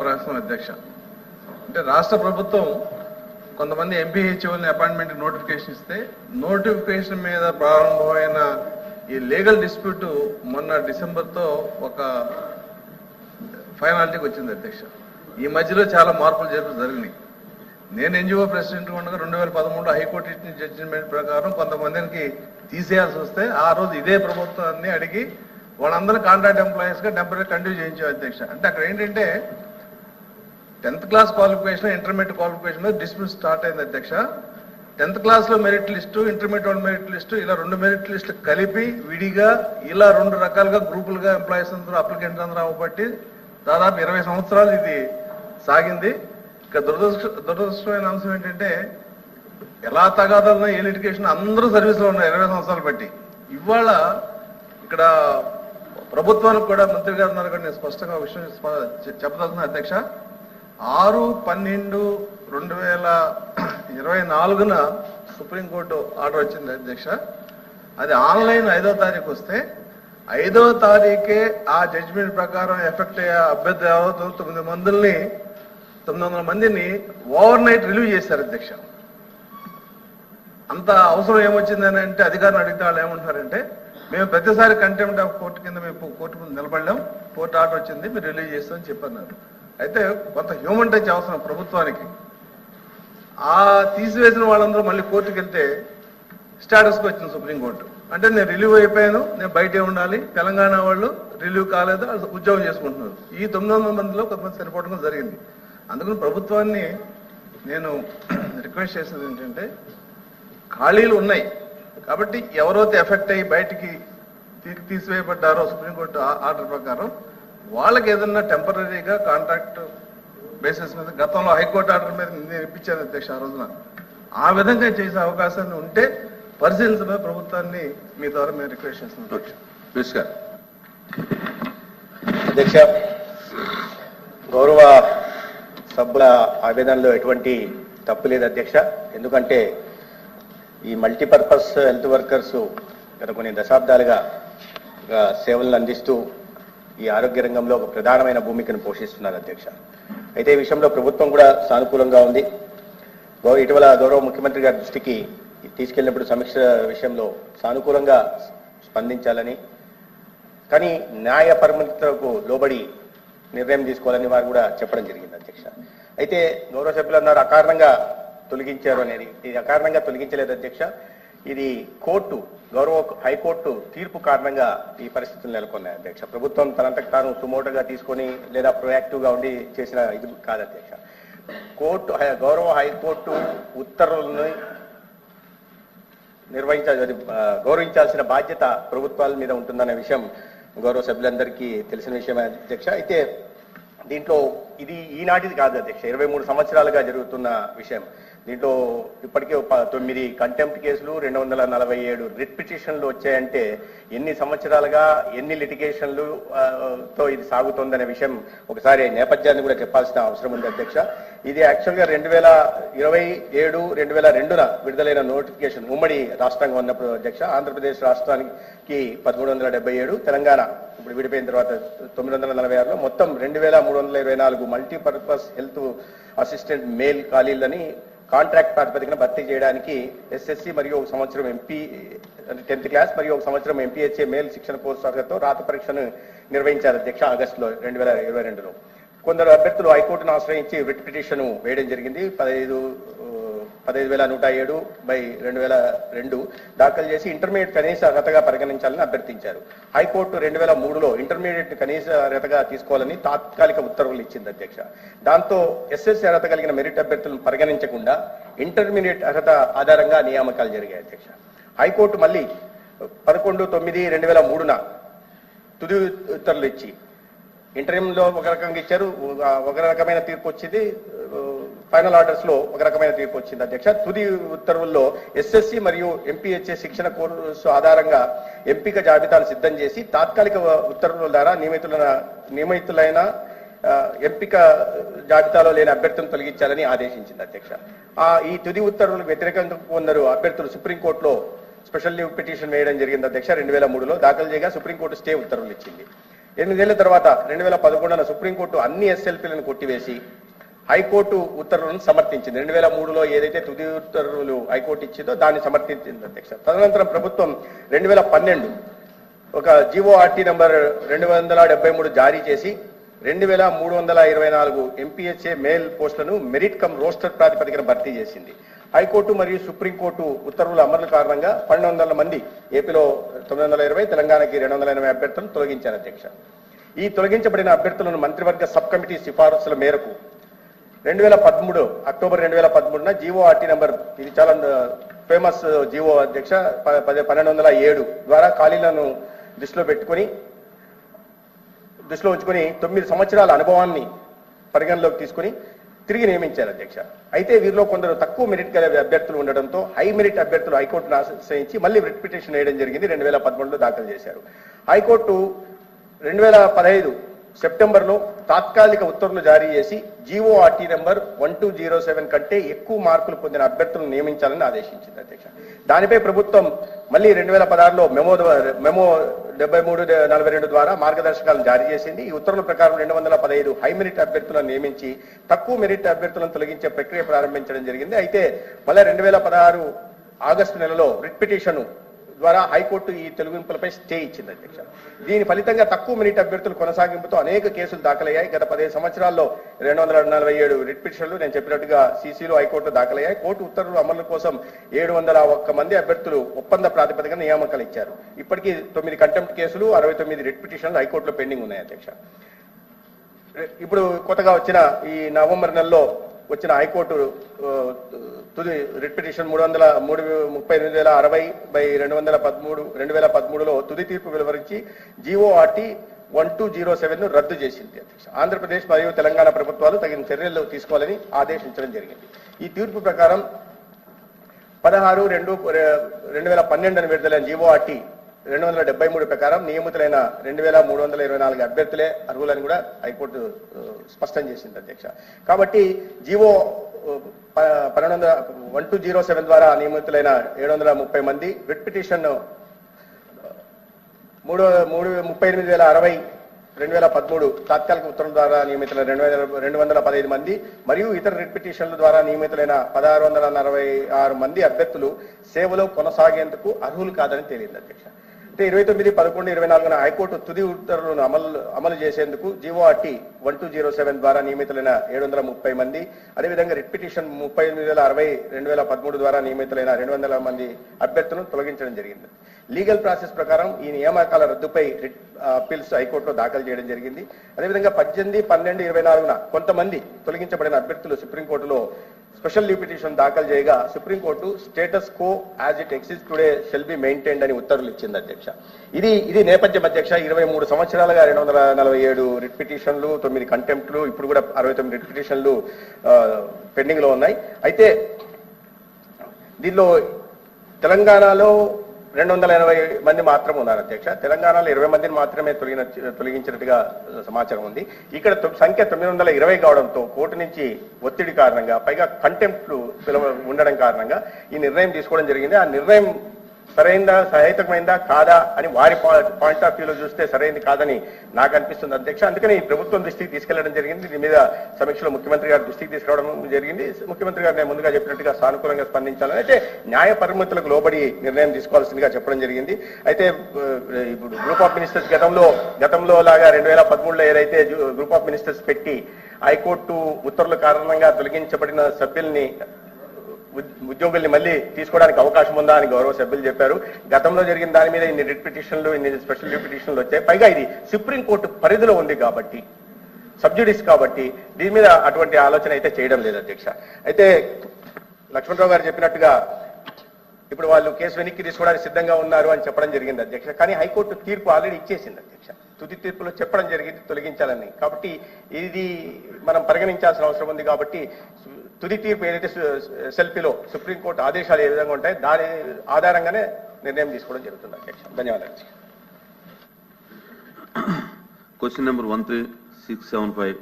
ప్రశ్న అధ్యక్ష. అంటే రాష్ట్ర ప్రభుత్వం కొంతమంది ఎంపీహెచ్ఓని అపాయింట్మెంట్ నోటిఫికేషన్ ఇస్తే నోటిఫికేషన్ మీద ప్రారంభమైన ఈ లీగల్ డిస్ప్యూట్ మొన్న డిసెంబర్తో ఒక ఫైనాలిటీకి వచ్చింది అధ్యక్ష. ఈ మధ్యలో చాలా మార్పులు చేపలు జరిగినాయి. నేను ఎన్జిఓ ప్రెసిడెంట్ ఉండగా రెండు వేల పదమూడులో హైకోర్టు ఇచ్చిన జడ్జిమెంట్ ప్రకారం కొంతమందికి తీసేయాల్సి వస్తే ఆ రోజు ఇదే ప్రభుత్వాన్ని అడిగి వాళ్ళందరూ కాంట్రాక్ట్ ఎంప్లాయీస్గా టెంపరీ కంటిన్యూ చేయించాం అధ్యక్ష. అంటే అక్కడ ఏంటంటే tenth class qualification intermediate qualification dismiss start అయింది అధ్యక్ష. టెన్త్ క్లాస్లో merit list intermediate merit list ఇలా రెండు మెరిట్ లిస్టులు కలిపి విడిగా ఇలా రెండు రకాలుగా గ్రూపులుగా ఎంప్లాయీస్ అందరూ అప్లికెంట్స్ అందరూ అవ్వబట్టి దాదాపు ఇరవై సంవత్సరాలు ఇది సాగింది. ఇక దురదృష్ట దురదృష్టమైన అంశం ఏంటంటే ఎలా తగాదాలన్నా ఏ లిటికేషన్ అందరూ సర్వీస్లో ఉన్నారు ఇరవై సంవత్సరాలు బట్టి. ఇవాళ ఇక్కడ ప్రభుత్వానికి కూడా మంత్రి గారు ఉన్నారు నేను స్పష్టంగా విషయం స్ప- అధ్యక్ష. ఆరు పన్నెండు రెండు వేల ఇరవై నాలుగున సుప్రీంకోర్టు ఆర్డర్ వచ్చింది అధ్యక్ష. అది ఆన్లైన్ ఐదో తారీఖు వస్తే ఐదో తారీఖే ఆ జడ్జిమెంట్ ప్రకారం ఎఫెక్ట్ అయ్యే అభ్యర్థి ఎవరో తొమ్మిది మందిని తొమ్మిది వందల మందిని ఓవర్ నైట్ రిలీవ్ చేశారు అధ్యక్ష. అంత అవసరం ఏమొచ్చిందని అంటే అధికారులు అడిగితే వాళ్ళు ఏమంటున్నారంటే మేము ప్రతిసారి కంటెంప్ట్ ఆఫ్ కోర్టు కింద మేము కోర్టు ముందు నిలబడలేం కోర్టు ఆర్డర్ వచ్చింది మీరు రిలీజ్ చేస్తామని చెప్పన్నారు. అయితే కొంత హ్యూమన్ టచ్ అవసరం ప్రభుత్వానికి. ఆ తీసివేసిన వాళ్ళందరూ మళ్ళీ కోర్టుకు వెళ్తే స్టేటస్కి వచ్చింది సుప్రీంకోర్టు. అంటే నేను రిలీవ్ అయిపోయాను నేను బయటే ఉండాలి తెలంగాణ వాళ్ళు రిలీవ్ కాలేదు ఉద్యోగం చేసుకుంటున్నారు. ఈ తొమ్మిది వందల మందిలో కొంతమంది సరిపోవడం జరిగింది. అందుకని ప్రభుత్వాన్ని నేను రిక్వెస్ట్ చేసేది ఏంటంటే ఖాళీలు ఉన్నాయి. కాబట్టి ఎవరైతే ఎఫెక్ట్ అయ్యి బయటికి తీసివేయబడ్డారో సుప్రీంకోర్టు ఆర్డర్ ప్రకారం వాళ్ళకి ఏదన్నా టెంపరీగా కాంట్రాక్ట్ బేసిస్ మీద గతంలో హైకోర్టు ఆర్డర్ మీద నేను ఇప్పించాను అధ్యక్ష ఆ రోజున. ఆ విధంగా చేసే అవకాశాన్ని ఉంటే పరిశీలించమని ప్రభుత్వాన్ని మీ ద్వారా మేము రిక్వెస్ట్ చేస్తున్నాం. అధ్యక్ష గౌరవ సభ్యుల ఆవేదనలో ఎటువంటి తప్పు లేదు అధ్యక్ష. ఎందుకంటే ఈ మల్టీపర్పస్ హెల్త్ వర్కర్స్ గత కొన్ని దశాబ్దాలుగా సేవలను అందిస్తూ ఈ ఆరోగ్య రంగంలో ఒక ప్రధానమైన భూమికను పోషిస్తున్నారు అధ్యక్ష. అయితే ఈ విషయంలో ప్రభుత్వం కూడా సానుకూలంగా ఉంది. ఇటీవల గౌరవ ముఖ్యమంత్రి గారి దృష్టికి తీసుకెళ్ళినప్పుడు సమీక్ష విషయంలో సానుకూలంగా స్పందించాలని కానీ న్యాయ పరిమితులకు లోబడి నిర్ణయం తీసుకోవాలని వారు కూడా చెప్పడం జరిగింది అధ్యక్ష. అయితే గౌరవ సభ్యులు అన్నారు అకారణంగా తొలగించారు అనేది ఇది అకారణంగా తొలగించలేదు అధ్యక్ష. ఇది కోర్టు గౌరవ హైకోర్టు తీర్పు కారణంగా ఈ పరిస్థితులు నెలకొన్నాయి అధ్యక్ష. ప్రభుత్వం తనంతకు తాను సుమోటగా తీసుకొని లేదా ప్రొయాక్టివ్గా ఉండి చేసిన ఇది కాదు అధ్యక్ష. కోర్టు గౌరవ హైకోర్టు ఉత్తర్వులను నిర్వహించాలి అది, గౌరవించాల్సిన బాధ్యత ప్రభుత్వాల మీద ఉంటుందనే విషయం గౌరవ సభ్యులందరికీ తెలిసిన విషయమే అధ్యక్ష. అయితే దీంట్లో ఇది ఈనాటిది కాదు అధ్యక్ష. ఇరవై మూడు సంవత్సరాలుగా జరుగుతున్న విషయం. దీంట్లో ఇప్పటికే తొమ్మిది కంటెంప్ట్ కేసులు రెండు వందల నలభై ఏడు రిట్ పిటిషన్లు వచ్చాయంటే ఎన్ని సంవత్సరాలుగా ఎన్ని లిటిగేషన్లు తో ఇది సాగుతోందనే విషయం ఒకసారి నేపథ్యాన్ని కూడా చెప్పాల్సిన అవసరం ఉంది అధ్యక్ష. ఇది యాక్చువల్గా రెండు వేల ఇరవై ఏడు రెండు వేల రెండున విడుదలైన నోటిఫికేషన్ ఉమ్మడి రాష్ట్రంగా ఉన్నప్పుడు అధ్యక్ష. ఆంధ్రప్రదేశ్ రాష్ట్రానికి పదమూడు వందల డెబ్బై ఏడు తెలంగాణ ఇప్పుడు విడిపోయిన తర్వాత తొమ్మిది వందల నలభై ఆరులో మొత్తం రెండు వేల మూడు వందల ఇరవై నాలుగు మల్టీపర్పస్ హెల్త్ అసిస్టెంట్ మేల్ ఖాళీలని కాంట్రాక్ట్ ప్రాతిపదికన భర్తీ చేయడానికి ఎస్ఎస్సి మరియు ఒక సంవత్సరం ఎంపీ టెన్త్ క్లాస్ మరియు ఒక సంవత్సరం ఎంపీహెచ్ఏ మేల్ శిక్షణ కోర్సు అర్హతతో రాత పరీక్షను నిర్వహించారు అధ్యక్ష ఆగస్టులో రెండు వేల ఇరవై రెండులో. కొందరు అభ్యర్థులు హైకోర్టును ఆశ్రయించి రిట్ పిటిషన్ వేయడం జరిగింది. పదహైదు పదహైదు వేల నూట ఏడు బై రెండు వేల రెండు దాఖలు చేసి ఇంటర్మీడియట్ కనీస అర్హతగా పరిగణించాలని అభ్యర్థించారు. హైకోర్టు రెండు వేల మూడులో ఇంటర్మీడియట్ కనీస అర్హతగా తీసుకోవాలని తాత్కాలిక ఉత్తర్వులు ఇచ్చింది అధ్యక్ష. దాంతో ఎస్ఎస్సీ అర్హత కలిగిన మెరిట్ అభ్యర్థులను పరిగణించకుండా ఇంటర్మీడియట్ అర్హత ఆధారంగా నియామకాలు జరిగాయి అధ్యక్ష. హైకోర్టు మళ్ళీ పదకొండు తొమ్మిది రెండు వేల మూడున తుది ఉత్తర్వులు ఇచ్చి ఇంటర్వ్యూలో ఒక రకంగా ఇచ్చారు ఒక- ఒక రకమైన తీర్పు వచ్చింది ఫైనల్ ఆర్డర్స్లో ఒక రకమైన తీర్పు వచ్చింది అధ్యక్ష. తుది ఉత్తర్వుల్లో ఎస్ఎస్సి మరియు ఎంపీహెచ్ఏ శిక్షణ కోర్సు ఆధారంగా ఎంపిక జాబితాలు సిద్ధం చేసి తాత్కాలిక ఉత్తర్వుల ద్వారా నియమితులైన నియమితులైన ఎంపిక జాబితాలో లేని అభ్యర్థులను తొలగించాలని ఆదేశించింది అధ్యక్ష. ఆ ఈ తుది ఉత్తర్వులకు వ్యతిరేకంగా కొందరు అభ్యర్థులు సుప్రీంకోర్టులో స్పెషల్ లీవ్ పిటిషన్ వేయడం జరిగింది అధ్యక్ష రెండు వేల మూడులో. దాఖలు చేయగా సుప్రీంకోర్టు స్టే ఉత్తర్వులు ఇచ్చింది. ఎనిమిదేళ్ళ తర్వాత రెండు వేల పదకొండున సుప్రీంకోర్టు అన్ని ఎస్ఎల్పీలను కొట్టివేసి హైకోర్టు ఉత్తర్వులను సమర్థించింది. రెండు వేల మూడులో ఏదైతే తుది ఉత్తర్వులు హైకోర్టు ఇచ్చిందో దాన్ని సమర్థించింది అధ్యక్ష. తదనంతరం ప్రభుత్వం రెండు వేల పన్నెండు ఒక జీవోఆర్టీ నంబర్ రెండు వందల డెబ్బై మూడు జారీ చేసి రెండు వేల మూడు వందల ఇరవై నాలుగు ఎంపీహెచ్ఏ మేల్ పోస్టులను మెరిట్ కమ్ రోస్టర్ ప్రాతిపదికన భర్తీ చేసింది. హైకోర్టు మరియు సుప్రీంకోర్టు ఉత్తర్వుల అమలు కారణంగా పన్నెండు వందల మంది ఏపీలో తొమ్మిది వందల ఇరవై తెలంగాణకి రెండు వందల ఎనభై అభ్యర్థులను తొలగించారు అధ్యక్ష. ఈ తొలగించబడిన అభ్యర్థులను మంత్రివర్గ సబ్ కమిటీ సిఫారసుల మేరకు రెండు వేల పదమూడు అక్టోబర్ రెండు వేల పదమూడున జీవో ఆర్టీ నెంబర్ ఇది చాలా ఫేమస్ జీవో అధ్యక్ష ప- పది పన్నెండు వందల ఏడు ద్వారా ఖాళీలను దృష్టిలో పెట్టుకొని దృష్టిలో ఉంచుకొని తొమ్మిది సంవత్సరాల అనుభవాన్ని పరిగణలోకి తీసుకొని తిరిగి నియమించారు అధ్యక్ష. అయితే వీరిలో కొందరు తక్కువ మెరిట్ గల అభ్యర్థులు ఉండడంతో హై మెరిట్ అభ్యర్థులు హైకోర్టును ఆశ్రయించి మళ్ళీ రిట్ పిటిషన్ వేయడం జరిగింది రెండు వేల పదమూడులో దాఖలు చేశారు. హైకోర్టు రెండు వేల పదహైదు సెప్టెంబర్లో తాత్కాలిక ఉత్తర్వులు జారీ చేసి GO RT number one two zero seven కంటే ఎక్కువ మార్కులు పొందిన అభ్యర్థులను నియమించాలని ఆదేశించింది అధ్యక్ష. దానిపై ప్రభుత్వం మళ్ళీ రెండు వేల పదహారులో మెమో మెమో డెబ్బై మూడు నలభై రెండు ద్వారా మార్గదర్శకాలను జారీ చేసింది. ఈ ఉత్తర్వుల ప్రకారం రెండు వందల పదహైదు హై మెరిట్ అభ్యర్థులను నియమించి తక్కువ మెరిట్ అభ్యర్థులను తొలగించే ప్రక్రియ ప్రారంభించడం జరిగింది. అయితే మళ్ళీ రెండు వేల పదహారు ఆగస్టు నెలలో రిట్ పిటిషన్ ద్వారా హైకోర్టు ఈ తొలగింపులపై స్టే ఇచ్చింది అధ్యక్ష. దీని ఫలితంగా తక్కువ మినిట్ అభ్యర్థుల కొనసాగింపుతో అనేక కేసులు దాఖలయ్యాయి. గత పదిహేను సంవత్సరాల్లో రెండు వందల నలభై ఏడు రిట్ పిటిషన్లు నేను చెప్పినట్టుగా సీసీలు హైకోర్టు దాఖలయ్యాయి. కోర్టు ఉత్తర్వులు అమలు కోసం ఏడు వందల ఒక్క మంది అభ్యర్థులు ఒప్పంద ప్రాతిపదికన నియామకాలు ఇచ్చారు. ఇప్పటికీ తొమ్మిది కంటెంప్ట్ కేసులు అరవై తొమ్మిది రిట్ పిటిషన్లు హైకోర్టులో పెండింగ్ ఉన్నాయి అధ్యక్ష. ఇప్పుడు కొత్తగా వచ్చిన ఈ నవంబర్ నెలలో వచ్చిన హైకోర్టు తుది రిట్ పిటిషన్ మూడు వందల మూడు ముప్పై ఎనిమిది వేల అరవై బై రెండు వందల పదమూడు రెండు వేల పదమూడులో తుది తీర్పు వెలువరించి GO RT one two zero సెవెన్ను రద్దు చేసింది అధ్యక్ష. ఆంధ్రప్రదేశ్ మరియు తెలంగాణ ప్రభుత్వాలు తగిన చర్యలు తీసుకోవాలని ఆదేశించడం జరిగింది. ఈ తీర్పు ప్రకారం పదహారు రెండు రెండు వేల పన్నెండున విడుదలైన జీవోఆర్టీ రెండు వందల డెబ్బై మూడు ప్రకారం నియమితులైన రెండు వేల మూడు వందల ఇరవై నాలుగు అభ్యర్థులే అర్హులని కూడా హైకోర్టు స్పష్టం చేసింది అధ్యక్ష. కాబట్టి జీవో ప- పన్నెండు వందల వన్ టూ జీరో సెవెన్ ద్వారా నియమితులైన ఏడు వందల ముప్పై మంది రిట్ పిటిషన్ మూడు మూడు ముప్పై ఎనిమిది వేల అరవై రెండు వేల పదమూడు తాత్కాలిక ఉత్తర్వుల ద్వారా నియమితులైన రెండు వేల రెండు వందల పదహైదు మంది మరియు ఇతర రిట్ పిటిషన్ల ద్వారా నియమితులైన పదహారు వందల నలభై ఆరు మంది అభ్యర్థులు సేవలో కొనసాగేందుకు అర్హులు కాదని తేలింది అధ్యక్ష. అంటే ఇరవై తొమ్మిది పదకొండు ఇరవై నాలుగున హైకోర్టు తుది ఉత్తర్వులను అమలు అమలు చేసేందుకు GO RT one two zero seven ద్వారా నియమితులైన ఏడు వందల ముప్పై మంది అదేవిధంగా రిట్ పిటిషన్ ముప్పై ఎనిమిది వేల అరవై రెండు వేల పదమూడు ద్వారా నియమితులైన రెండు వందల మంది అభ్యర్థులను తొలగించడం జరిగింది. లీగల్ ప్రాసెస్ ప్రకారం ఈ నియామకాల రద్దుపై రిట్ అప్పీల్స్ హైకోర్టులో దాఖలు చేయడం జరిగింది. అదేవిధంగా పద్దెనిమిది పన్నెండు ఇరవై నాలుగున కొంతమంది తొలగించబడిన అభ్యర్థులు సుప్రీంకోర్టులో స్పెషల్ లీవ్ పిటిషన్ దాఖలు చేయగా supreme court status quo as it exist today shall be maintained అని ఉత్తర్వులు ఇచ్చింది అధ్యక్ష. ఇది ఇది నేపథ్యం అధ్యక్ష. ఇరవై మూడు సంవత్సరాలుగా రెండు వందల నలభై ఏడు రిట్ పిటిషన్లు తొమ్మిది కంటెంప్ట్లు ఇప్పుడు కూడా అరవై తొమ్మిది రిట్ పిటిషన్లు పెండింగ్లో ఉన్నాయి. అయితే దీనిలో తెలంగాణలో రెండు వందల ఎనభై మంది మాత్రం ఉన్నారు అధ్యక్ష. తెలంగాణలో ఇరవై మందిని మాత్రమే తొలగిన తొలగించినట్టుగా సమాచారం ఉంది. ఇక్కడ సంఖ్య తొమ్మిది వందల ఇరవై కావడంతో కోర్టు నుంచి ఒత్తిడి కారణంగా పైగా కంటెంప్ట్లు ఉండడం కారణంగా ఈ నిర్ణయం తీసుకోవడం జరిగింది. ఆ నిర్ణయం సరైందా సహేతకమైందా కాదా అని వారి పాయింట్ ఆఫ్ వ్యూలో చూస్తే సరైంది కాదని నాకు అనిపిస్తుంది అధ్యక్ష. అందుకని ఈ ప్రభుత్వం దృష్టికి తీసుకెళ్ళడం జరిగింది. దీని మీద సమీక్షలో ముఖ్యమంత్రి గారి దృష్టికి తీసుకురావడం జరిగింది. ముఖ్యమంత్రి గారు నేను ముందుగా చెప్పినట్టుగా సానుకూలంగా స్పందించాలని. అయితే న్యాయ పరిమితులకు లోబడి నిర్ణయం తీసుకోవాల్సిందిగా చెప్పడం జరిగింది. అయితే ఇప్పుడు గ్రూప్ ఆఫ్ మినిస్టర్స్ గతంలో గతంలో లాగా రెండు వేల పదమూడులో ఏదైతే గ్రూప్ ఆఫ్ మినిస్టర్స్ పెట్టి హైకోర్టు ఉత్తర్వుల కారణంగా తొలగించబడిన సభ్యుల్ని ఉద్యోగుల్ని మళ్ళీ తీసుకోవడానికి అవకాశం ఉందా అని గౌరవ సభ్యులు చెప్పారు. గతంలో జరిగిన దాని మీద ఇన్ని రిట్ పిటిషన్లు ఇన్ని స్పెషల్ పిటిషన్లు వచ్చాయి. పైగా ఇది సుప్రీంకోర్టు పరిధిలో ఉంది కాబట్టి సబ్జుడిస్ కాబట్టి దీని మీద అటువంటి ఆలోచన అయితే చేయడం లేదు అధ్యక్ష. అయితే లక్ష్మణరావు గారు చెప్పినట్టుగా ఇప్పుడు వాళ్ళు కేసు వెనక్కి తీసుకోవడానికి సిద్ధంగా ఉన్నారు అని చెప్పడం జరిగింది అధ్యక్ష. కానీ హైకోర్టు తీర్పు ఆల్రెడీ ఇచ్చేసింది అధ్యక్ష. తుది తీర్పులో చెప్పడం జరిగింది తొలగించాలని. కాబట్టి ఇది మనం పరిగణించాల్సిన అవసరం ఉంది కాబట్టి తుది తీర్పు ఏదైతే సెల్ఫీలో సుప్రీంకోర్టు ఆదేశాలు ఏ విధంగా ఉంటాయి దాని ఆధారంగానే నిర్ణయం తీసుకోవడం జరుగుతుంది అధ్యక్ష. ధన్యవాదాలు. Question number one three six seven five